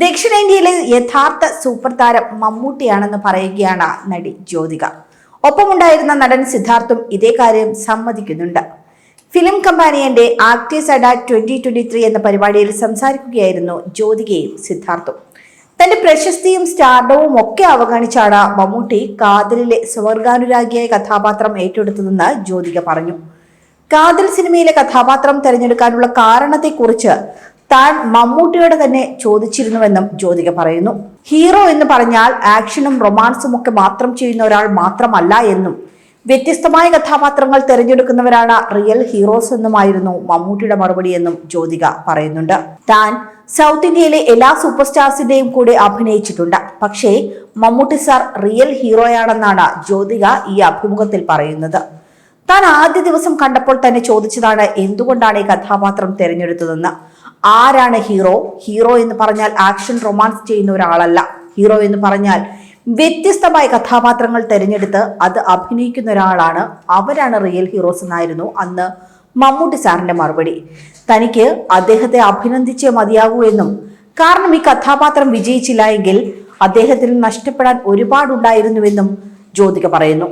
ദക്ഷിണേന്ത്യയിലെ യഥാർത്ഥ സൂപ്പർ താരം മമ്മൂട്ടിയാണെന്ന് പറയുകയാണ് നടി ജ്യോതിക. ഒപ്പമുണ്ടായിരുന്ന നടൻ സിദ്ധാർത്ഥും ഇതേ കാര്യം സമ്മതിക്കുന്നുണ്ട്. Film കമ്പാനിയന്റെ actors Adda twenty twenty three എന്ന പരിപാടിയിൽ സംസാരിക്കുകയായിരുന്നു ജ്യോതികയും സിദ്ധാർത്ഥും. തന്റെ പ്രശസ്തിയും സ്റ്റാർഡവും ഒക്കെ അവഗണിച്ചാണ് മമ്മൂട്ടി കാതലിലെ സ്വർഗാനുരാഗിയായ കഥാപാത്രം ഏറ്റെടുത്തതെന്ന് ജ്യോതിക പറഞ്ഞു. കാതൽ സിനിമയിലെ കഥാപാത്രം തിരഞ്ഞെടുക്കാനുള്ള കാരണത്തെക്കുറിച്ച് താൻ മമ്മൂട്ടിയോട് തന്നെ ചോദിച്ചിരുന്നുവെന്നും ജ്യോതിക പറയുന്നു. ഹീറോ എന്ന് പറഞ്ഞാൽ ആക്ഷനും റൊമാൻസും ഒക്കെ മാത്രം ചെയ്യുന്ന ഒരാൾ മാത്രമല്ല എന്നും. വ്യത്യസ്തമായ കഥാപാത്രങ്ങൾ തിരഞ്ഞെടുക്കുന്നവരാണ് റിയൽ ഹീറോസ് എന്നുമായിരുന്നു മമ്മൂട്ടിയുടെ മറുപടി എന്നും ജ്യോതിക പറയുന്നുണ്ട്. താൻ സൗത്ത് ഇന്ത്യയിലെ എല്ലാ സൂപ്പർ സ്റ്റാർസിന്റെയും കൂടെ അഭിനയിച്ചിട്ടുണ്ട്. പക്ഷേ മമ്മൂട്ടി സാർ റിയൽ ഹീറോയാണെന്നാണ് ജ്യോതിക ഈ അഭിമുഖത്തിൽ പറയുന്നത്. താൻ ആദ്യ ദിവസം കണ്ടപ്പോൾ തന്നെ ചോദിച്ചതാണ് എന്തുകൊണ്ടാണ് ഈ കഥാപാത്രം തിരഞ്ഞെടുത്തതെന്ന്. ആരാണ് ഹീറോ? ഹീറോ എന്ന് പറഞ്ഞാൽ ആക്ഷൻ റൊമാൻസ് ചെയ്യുന്ന ഒരാളല്ല. ഹീറോ എന്ന് പറഞ്ഞാൽ വ്യത്യസ്തമായ കഥാപാത്രങ്ങൾ തിരഞ്ഞെടുത്ത് അത് അഭിനയിക്കുന്ന ഒരാളാണ്. അവരാണ് റിയൽ ഹീറോസ് എന്നായിരുന്നു അന്ന് മമ്മൂട്ടി സാറിന്റെ മറുപടി. തനിക്ക് അദ്ദേഹത്തെ അഭിനന്ദിച്ചേ മതിയാകൂ എന്നും. കാരണം ഈ കഥാപാത്രം വിജയിച്ചില്ല എങ്കിൽ അദ്ദേഹത്തിന് നഷ്ടപ്പെടാൻ ഒരുപാടുണ്ടായിരുന്നുവെന്നും ജ്യോതിക പറയുന്നു.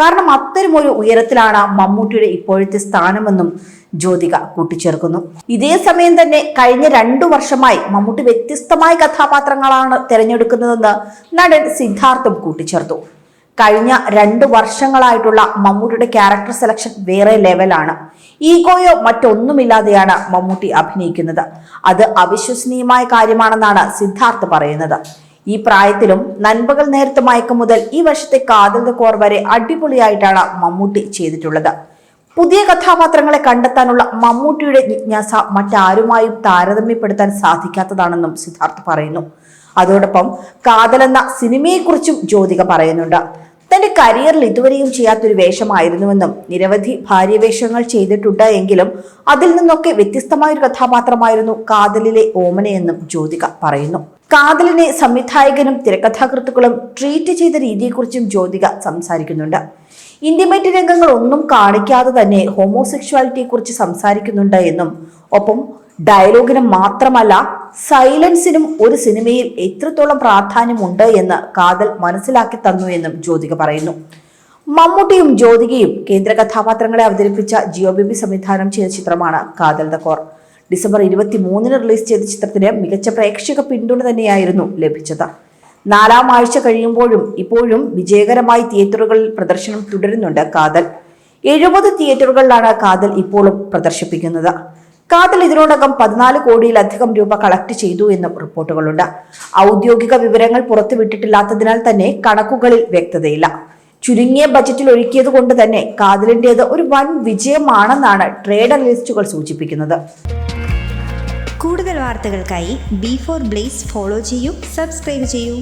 കാരണം അത്തരമൊരു ഉയരത്തിലാണ് മമ്മൂട്ടിയുടെ ഇപ്പോഴത്തെ സ്ഥാനമെന്നും ജ്യോതിക കൂട്ടിച്ചേർക്കുന്നു. ഇതേ സമയം തന്നെ കഴിഞ്ഞ രണ്ടു വർഷമായി മമ്മൂട്ടി വ്യത്യസ്തമായ കഥാപാത്രങ്ങളാണ് തിരഞ്ഞെടുക്കുന്നതെന്ന് നടൻ സിദ്ധാർത്ഥം കൂട്ടിച്ചേർത്തു. കഴിഞ്ഞ രണ്ട് വർഷങ്ങളായിട്ടുള്ള മമ്മൂട്ടിയുടെ ക്യാരക്ടർ സെലക്ഷൻ വേറെ ലെവലാണ്. ഈഗോയോ മറ്റൊന്നുമില്ലാതെയാണ് മമ്മൂട്ടി അഭിനയിക്കുന്നത്. അത് അവിശ്വസനീയമായ കാര്യമാണെന്നാണ് സിദ്ധാർത്ഥ് പറയുന്നത്. ഈ പ്രായത്തിലും നൻപകൽ നേരത്തെ മയക്കം മുതൽ ഈ വർഷത്തെ കാതൽ കോർ വരെ അടിപൊളിയായിട്ടാണ് മമ്മൂട്ടി ചെയ്തിട്ടുള്ളത്. പുതിയ കഥാപാത്രങ്ങളെ കണ്ടെത്താനുള്ള മമ്മൂട്ടിയുടെ ജിജ്ഞാസ മറ്റാരുമായും താരതമ്യപ്പെടുത്താൻ സാധിക്കാത്തതാണെന്നും സിദ്ധാർത്ഥ് പറയുന്നു. അതോടൊപ്പം കാതലെന്ന സിനിമയെക്കുറിച്ചും ജ്യോതിക പറയുന്നുണ്ട്. തന്റെ കരിയറിൽ ഇതുവരെയും ചെയ്യാത്തൊരു വേഷമായിരുന്നുവെന്നും നിരവധി ഭാര്യവേഷങ്ങൾ ചെയ്തിട്ടുണ്ട് എങ്കിലും അതിൽ നിന്നൊക്കെ വ്യത്യസ്തമായ ഒരു കഥാപാത്രമായിരുന്നു കാതലിലെ ഓമനയെന്നും ജ്യോതിക പറയുന്നു. കാതലിനെ സംവിധായകനും തിരക്കഥാകൃത്തുക്കളും ട്രീറ്റ് ചെയ്ത രീതിയെക്കുറിച്ചും ജ്യോതിക സംസാരിക്കുന്നുണ്ട്. ഇന്റിമേറ്റ് രംഗങ്ങൾ ഒന്നും കാണിക്കാതെ തന്നെ ഹോമോസെക്ഷുവാലിറ്റിയെക്കുറിച്ച് സംസാരിക്കുന്നുണ്ട് എന്നും ഒപ്പം ഡയലോഗിന് മാത്രമല്ല സൈലൻസിനും ഒരു സിനിമയിൽ എത്രത്തോളം പ്രാധാന്യമുണ്ട് എന്ന് കാതൽ മനസ്സിലാക്കി തന്നു എന്നും ജ്യോതിക പറയുന്നു. മമ്മൂട്ടിയും ജ്യോതികയും കേന്ദ്ര കഥാപാത്രങ്ങളെ അവതരിപ്പിച്ച ജിയോ ബേബി സംവിധാനം ചെയ്ത ചിത്രമാണ് കാതൽ ദ കോർ. ഡിസംബർ ഇരുപത്തി മൂന്നിന് റിലീസ് ചെയ്ത ചിത്രത്തിന് മികച്ച പ്രേക്ഷക പിന്തുണ തന്നെയായിരുന്നു ലഭിച്ചത്. നാലാം ആഴ്ച കഴിയുമ്പോഴും ഇപ്പോഴും വിജയകരമായി തിയേറ്ററുകളിൽ പ്രദർശനം തുടരുന്നുണ്ട് കാതൽ. എഴുപത് തിയേറ്ററുകളിലാണ് കാതൽ ഇപ്പോഴും പ്രദർശിപ്പിക്കുന്നത്. കാതൽ ഇതിനോടകം പതിനാല് കോടിയിലധികം രൂപ കളക്ട് ചെയ്തു എന്നും റിപ്പോർട്ടുകളുണ്ട്. ഔദ്യോഗിക വിവരങ്ങൾ പുറത്തുവിട്ടിട്ടില്ലാത്തതിനാൽ തന്നെ കണക്കുകളിൽ വ്യക്തതയില്ല. ചുരുങ്ങിയ ബജറ്റിൽ ഒരുക്കിയത് കൊണ്ട് തന്നെ കാതലിന്റേത് ഒരു വൻ വിജയമാണെന്നാണ് ട്രേഡ് അനലിസ്റ്റുകൾ സൂചിപ്പിക്കുന്നത്. കൂടുതൽ വാർത്തകൾക്കായി ബി ഫോർ ബ്ലേസ് ഫോളോ ചെയ്യൂ സബ്സ്ക്രൈബ് ചെയ്യൂ.